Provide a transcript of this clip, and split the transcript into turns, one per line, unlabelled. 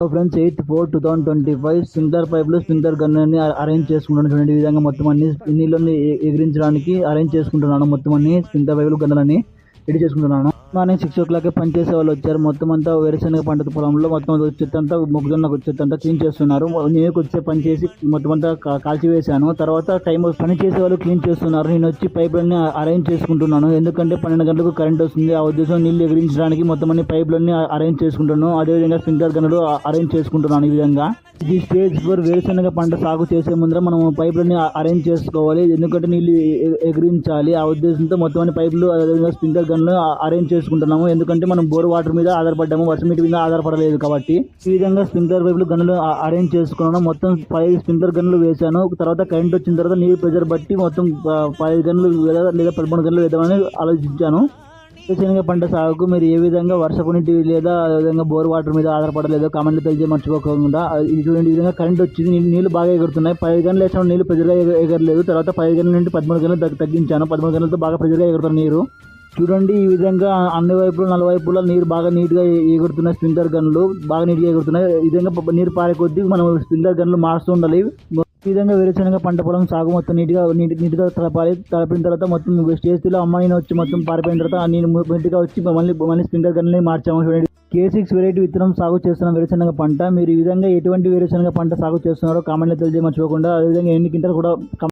Friends eighth four two thousand twenty five sprinkler పైపులు sprinkler gun అన్ని arrange చేసుకుంటున్నాను చూడండి ఈ విధంగా మొత్తం అన్ని నీళ్ళని ఎగిరించడానికి అరేంజ్ చేసుకుంటున్నాను. మొత్తం అన్ని స్ప్రింక్లర్ పైపులు గన్నులని రెడీ చేసుకుంటున్నాను. మార్నింగ్ సిక్స్ ఓ క్లాక్ పనిచేసే వాళ్ళు వచ్చారు. మొత్తం అంతా వేరుశనగ పంట పొలంలో మొత్తం చెత్తంతా మొక్కజొన్న చెత్తంతా క్లీన్ చేస్తున్నారు. నేను వచ్చే పని చేసి మొత్తం అంతా కాల్చివేశాను తర్వాత టైం పని చేసే వాళ్ళు క్లీన్ చేస్తున్నారు. నేను వచ్చి పైపులన్నీ అరేంజ్ చేసుకుంటున్నాను. ఎందుకంటే పన్నెండు గంటలకు కరెంట్ వస్తుంది. ఆ ఉద్దేశం నీళ్ళు ఎగిరించడానికి మొత్తం అన్ని పైపులన్నీ అరేంజ్ చేసుకుంటున్నాను. అదేవిధంగా స్ప్రింక్లర్ గన్నులు అరేంజ్ చేసుకుంటున్నాను ఈ విధంగా. ఇది స్టేజ్ ఫోర్ వేరుశనగ పంట సాగు చేసే ముందర మనం పైపులన్నీ అరేంజ్ చేసుకోవాలి. ఎందుకంటే నీళ్ళు ఎగిరించాలి. ఆ ఉద్దేశంతో మొత్తం అన్ని పైపులు అదేవిధంగా స్ప్రింక్లర్ గన్లు అరేంజ్ చేసుకుంటున్నాము. ఎందుకంటే మనం బోర్ వాటర్ మీద ఆధారపడ్డాము. వర్షం నీటి మీద ఆధారపడలేదు కాబట్టి ఈ విధంగా స్ప్రింక్లర్ పైపులు గన్నులు అరేంజ్ చేసుకున్నాను. మొత్తం పది స్ప్రింక్లర్ గన్నులు వేశాను. తర్వాత కరెంట్ వచ్చిన తర్వాత నీరు ప్రెజర్ బట్టి మొత్తం ఆ, పది గన్నులు వేదా- లేదా పదమూడు గన్నులు వేద్దామని ఆలోచించాను. శనగ పంట సాగుకు మీరు ఏ విధంగా వర్షపు నీటి లేదా విధంగా బోర్ వాటర్ మీద ఆధారపడలేదో కామెంట్లు తెలియజే మర్చిపోకుండా ఇటువంటి ఈ విధంగా కరెంట్ వచ్చింది నీళ్ళు బాగా ఎగురుతున్నాయి. పది గంటలు వేసిన నీళ్ళు ప్రెజర్గా ఎగ- ఎగరలేదు. తర్వాత పది గంటల నుండి పదమూడు గంటలు తగ్గించాను. పదమూడు గంటలతో బాగా ప్రెజర్గా ఎగురుతున్న నీరు. చూడండి ఈ విధంగా అన్ని వైపులు నలువైపులా నీరు బాగా నీట్గా ఎగురుతున్నాయి స్ప్రింక్లర్ గన్లు బాగా నీట్గా ఎగురుతున్నాయి. ఈ విధంగా నీరు పారే కొద్దీ మనం స్ప్రింక్లర్ గన్లు మారుస్తూ ఉండాలి. ఈ విధంగా వేరుశనగ పంట పొలం సాగు మొత్తం నీట్గా నీట్ నీట్గా తలపాలి. తలపిన తర్వాత మొత్తం స్టేజ్లో అమ్మాయిని వచ్చి మొత్తం పారిపోయిన తర్వాత నేను నీట్గా వచ్చి మళ్ళీ మళ్ళీ స్ప్రింక్లర్ గన్లని మార్చాము. చూడండి కే సిక్స్ వెరైటీ విత్తనం సాగు చేస్తున్న వేరుశనగ పంట. మీరు ఈ విధంగా ఎటువంటి వేరుశనగ పంట సాగు చేస్తున్నారో కామెంట్లో తెలియజేయ మర్చిపోకుండా అదేవిధంగా ఎన్ని క్వింటాలు కూడా